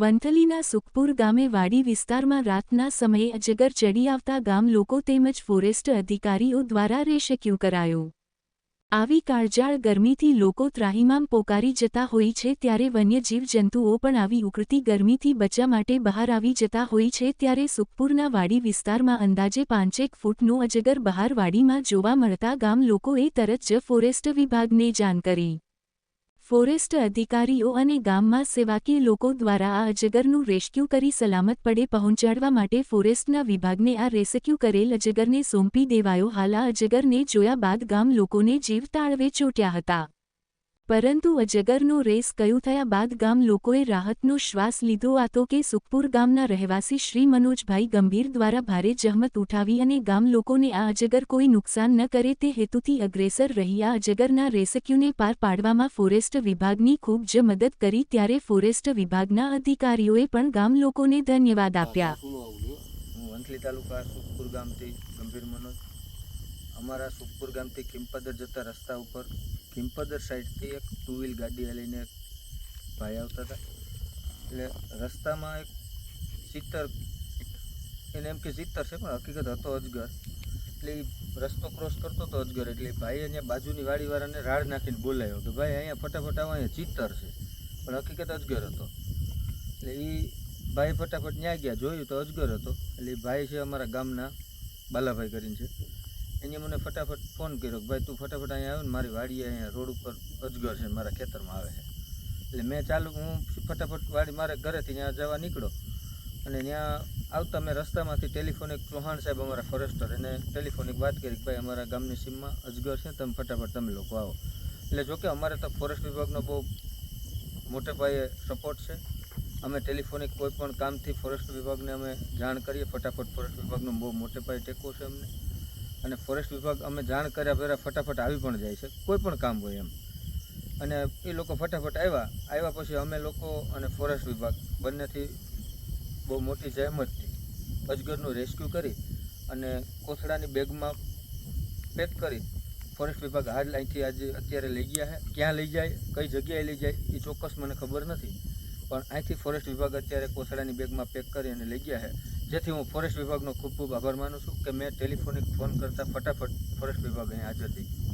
વંથલીના સુખપુર ગામે વાડી વિસ્તારમાં રાતના સમયે અજગર ચડી આવતા ગામ લોકો તેમજ ફોરેસ્ટ અધિકારીઓ દ્વારા રેસ્ક્યુ કરાયું. આવી કાળજાળ ગરમીથી લોકો ત્રાહિમામ પોકારી જતા હોય છે ત્યારે વન્યજીવ જંતુઓ પણ આવી ઉકળતી ગરમીથી બચવા માટે બહાર આવી જતા હોય છે ત્યારે સુખપુરના વાડી વિસ્તારમાં અંદાજે પાંચેક ફૂટનું અજગર બહાર વાડીમાં જોવા મળતા ગામ લોકોએ તરત જ ફોરેસ્ટ વિભાગને જાણ કરી. ફોરેસ્ટ અધિકારીઓ અને ગામમાં સેવાકીય લોકો દ્વારા આ અજગરનું રેસ્ક્યુ કરી સલામત પડે પહોંચાડવા માટે ફોરેસ્ટના વિભાગને આ રેસ્ક્યુ કરેલ અજગરને સોંપી દેવાયો. હાલ આ અજગરને જોયા બાદ ગામ લોકોને જીવ તાળવે ચોટ્યા હતા. પરંતુ અજગરનો રેસ કયું થયા બાદ ગામ લોકોએ રાહતનો શ્વાસ લીધો. આ કે સુખપુર ગામના રહેવાસી શ્રી મનોજભાઈ ગંભીર દ્વારા ભારે જહમત ઉઠાવી અને ગામ લોકોને આ અજગર કોઈ નુકસાન ન કરે તે હેતુથી અગ્રેસર રહી. આ અજગરના રેસ્ક્યુને પાર પાડવામાં ફોરેસ્ટ વિભાગની ખૂબ જ મદદ કરી. ત્યારે ફોરેસ્ટ વિભાગના અધિકારીઓએ પણ ગામ લોકોને ધન્યવાદ આપ્યા. અમારા સુખપુર ગામથી ખીમપદર જતા રસ્તા ઉપર કિંપદર સાઈડથી એક ટુ વ્હીલ ગાડી લઈને ભાઈ આવતા હતા. એટલે રસ્તામાં એક ચિત્તર એને એમ કે ચિત્તર છે, પણ હકીકત હતો અજગર. એટલે એ રસ્તો ક્રોસ કરતો હતો અજગર. એટલે ભાઈ અહીંયા બાજુની વાડીવાળાને રાડ નાખીને બોલાયો કે ભાઈ અહીંયા ફટાફટ આવો, અહીંયા ચિત્તર છે. પણ હકીકત અજગર હતો. એટલે એ ભાઈ ફટાફટ ન્યા ગયા. જોયું તો અજગર હતો. એટલે ભાઈ છે અમારા ગામના બાલાભાઈ કરીને છે. એને મને ફટાફટ ફોન કર્યો કે ભાઈ, તું ફટાફટ અહીંયા આવ્યો ને, મારી વાડીએ અહીંયા રોડ ઉપર અજગર છે મારા ખેતરમાં આવે છે. એટલે મેં ચાલુ, હું ફટાફટ વાડી મારે ઘરેથી ત્યાં જવા નીકળો અને ત્યાં આવતા મેં રસ્તામાંથી ટેલિફોનિક ચૌહાણ સાહેબ અમારા ફોરેસ્ટર એને ટેલિફોનિક વાત કરી કે ભાઈ, અમારા ગામની સીમમાં અજગર છે, તમે ફટાફટ તમે લોકો આવો. એટલે જોકે અમારે તો ફોરેસ્ટ વિભાગનો બહુ મોટે પાયે સપોર્ટ છે. અમે ટેલિફોનિક કોઈ પણ કામથી ફોરેસ્ટ વિભાગને અમે જાણ કરીએ, ફટાફટ ફોરેસ્ટ વિભાગનો બહુ મોટે પાયે ટેકો છે અમને. અને ફોરેસ્ટ વિભાગ અમે જાણ કર્યા પહેલાં ફટાફટ આવી પણ જાય છે. કોઈ પણ કામ હોય એમ. અને એ લોકો ફટાફટ આવ્યા. આવ્યા પછી અમે લોકો અને ફોરેસ્ટ વિભાગ બંનેથી બહુ મોટી જહેમતથી અજગરનું રેસ્ક્યુ કરી અને કોથળાની બેગમાં પેક કરી ફોરેસ્ટ વિભાગ હાલ અહીંથી આજે અત્યારે લઈ ગયા છે. ક્યાં લઈ જાય, કઈ જગ્યાએ લઈ જાય, એ ચોક્કસ મને ખબર નથી. પણ અહીંથી ફોરેસ્ટ વિભાગ અત્યારે કોથળાની બેગમાં પેક કરી અને લઈ ગયા છે. જેથી હું ફોરેસ્ટ વિભાગનો ખૂબ ખૂબ આભાર માનું છું કે મેં ટેલિફોનિક ફોન કરતાં ફટાફટ ફોરેસ્ટ વિભાગ અહીં હાજર થઈ.